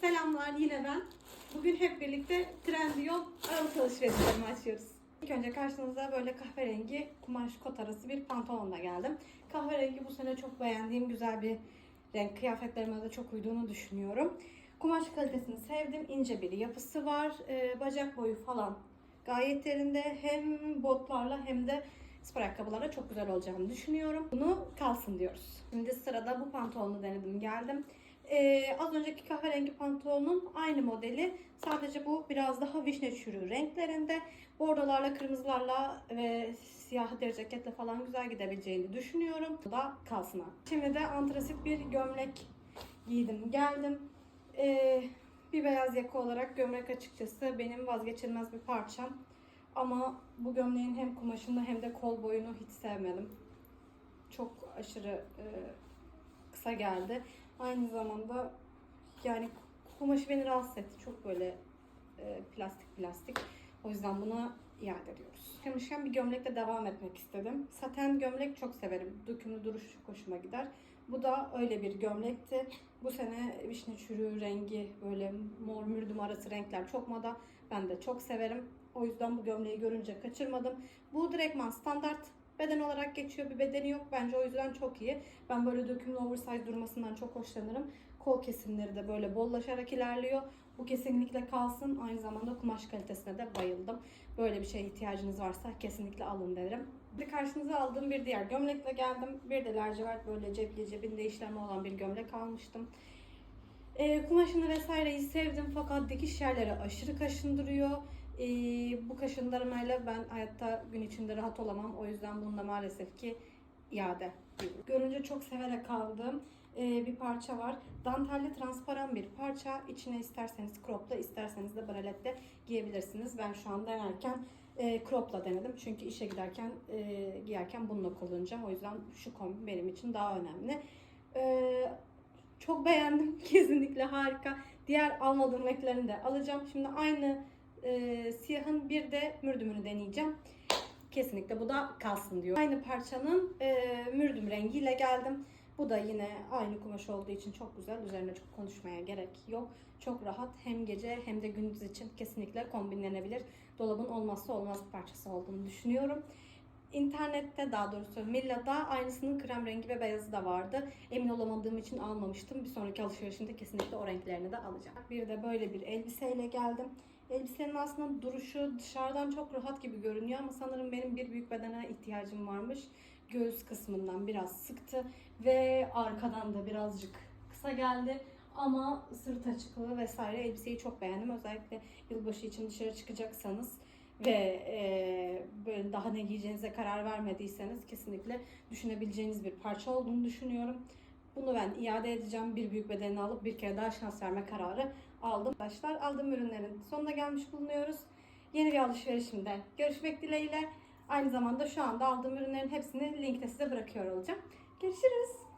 Selamlar yine ben. Bugün hep birlikte Trendyol Aralık alışverişlerimi açıyoruz. İlk önce karşınıza böyle kahverengi kumaş kot arası bir pantolonla geldim. Kahverengi bu sene çok beğendiğim güzel bir renk. Kıyafetlerime de çok uyduğunu düşünüyorum. Kumaş kalitesini sevdim. İnce bir yapısı var. Ee, bacak boyu falan gayet yerinde. Hem botlarla hem de spor ayakkabılarla çok güzel olacağını düşünüyorum. Bunu kalsın diyoruz. Şimdi sırada bu pantolonu denedim geldim. Ee, az önceki kahverengi pantolonun aynı modeli. Sadece bu biraz daha vişne çürüğü renklerinde. Bordolarla, kırmızılarla ve siyah deri ceketle falan güzel gidebileceğini düşünüyorum. Bu da kalsın. abi. Şimdi de antrasit bir gömlek giydim geldim. Ee, bir beyaz yaka olarak gömlek açıkçası benim vazgeçilmez bir parçam. Ama bu gömleğin hem kumaşını hem de kol boyunu hiç sevmedim. Çok aşırı e, kısa geldi. Aynı zamanda yani kumaşı beni rahatsız etti. Çok böyle e, plastik plastik. O yüzden buna iade ediyoruz. Demişken bir gömlekle devam etmek istedim. Saten gömlek çok severim. Dökümlü duruş çok hoşuma gider. Bu da öyle bir gömlekti. Bu sene vişne çürüğü rengi böyle mor mürdüm arası renkler çok moda. Ben de çok severim. O yüzden bu gömleği görünce kaçırmadım. Bu direktman standart beden olarak geçiyor. Bir bedeni yok. Bence o yüzden çok iyi. Ben böyle dökümlü oversize durmasından çok hoşlanırım. Kol kesimleri de böyle bollaşarak ilerliyor. Bu kesinlikle kalsın. Aynı zamanda kumaş kalitesine de bayıldım. Böyle bir şeye ihtiyacınız varsa kesinlikle alın derim. Bir karşınıza aldığım bir diğer gömlekle geldim. Bir de lacivert böyle cepli cebinde işleme olan bir gömlek almıştım. E, kumaşını vesaireyi sevdim fakat dikiş yerleri aşırı kaşındırıyor. E, bu kaşındırmayla ben hayatta gün içinde rahat olamam. O yüzden bunda maalesef ki iade. Görünce çok severek aldığım e, bir parça var. Dantelli transparan bir parça. İçine isterseniz cropla isterseniz de bralette giyebilirsiniz. Ben şu an denerken e, cropla denedim. Çünkü işe giderken e, giyerken bununla kullanacağım. O yüzden şu kombin benim için daha önemli. E, çok beğendim. Kesinlikle harika. Diğer almadığım renklerini de alacağım. Şimdi aynı e, siyahın bir de mürdümünü deneyeceğim. Kesinlikle bu da kalsın diyor. Aynı parçanın e, mürdüm rengiyle geldim. Bu da yine aynı kumaş olduğu için çok güzel. Üzerine çok konuşmaya gerek yok. Çok rahat hem gece hem de gündüz için kesinlikle kombinlenebilir. Dolabın olmazsa olmaz bir parçası olduğunu düşünüyorum. İnternette daha doğrusu Milla'da aynısının krem rengi ve beyazı da vardı. Emin olamadığım için almamıştım. Bir sonraki alışverişimde kesinlikle o renklerini de alacağım. Bir de böyle bir elbiseyle geldim. Elbisenin aslında duruşu dışarıdan çok rahat gibi görünüyor ama sanırım benim bir büyük bedene ihtiyacım varmış. Göğüs kısmından biraz sıktı ve arkadan da birazcık kısa geldi. Ama sırt açıklığı vesaire elbiseyi çok beğendim. Özellikle yılbaşı için dışarı çıkacaksanız ve e, böyle daha ne giyeceğinize karar vermediyseniz kesinlikle düşünebileceğiniz bir parça olduğunu düşünüyorum. Bunu ben iade edeceğim. Bir büyük bedenini alıp bir kere daha şans verme kararı aldım. Arkadaşlar aldığım ürünlerin sonuna gelmiş bulunuyoruz. Yeni bir alışverişimde görüşmek dileğiyle. Aynı zamanda şu anda aldığım ürünlerin hepsini linkte size bırakıyor olacağım. Görüşürüz.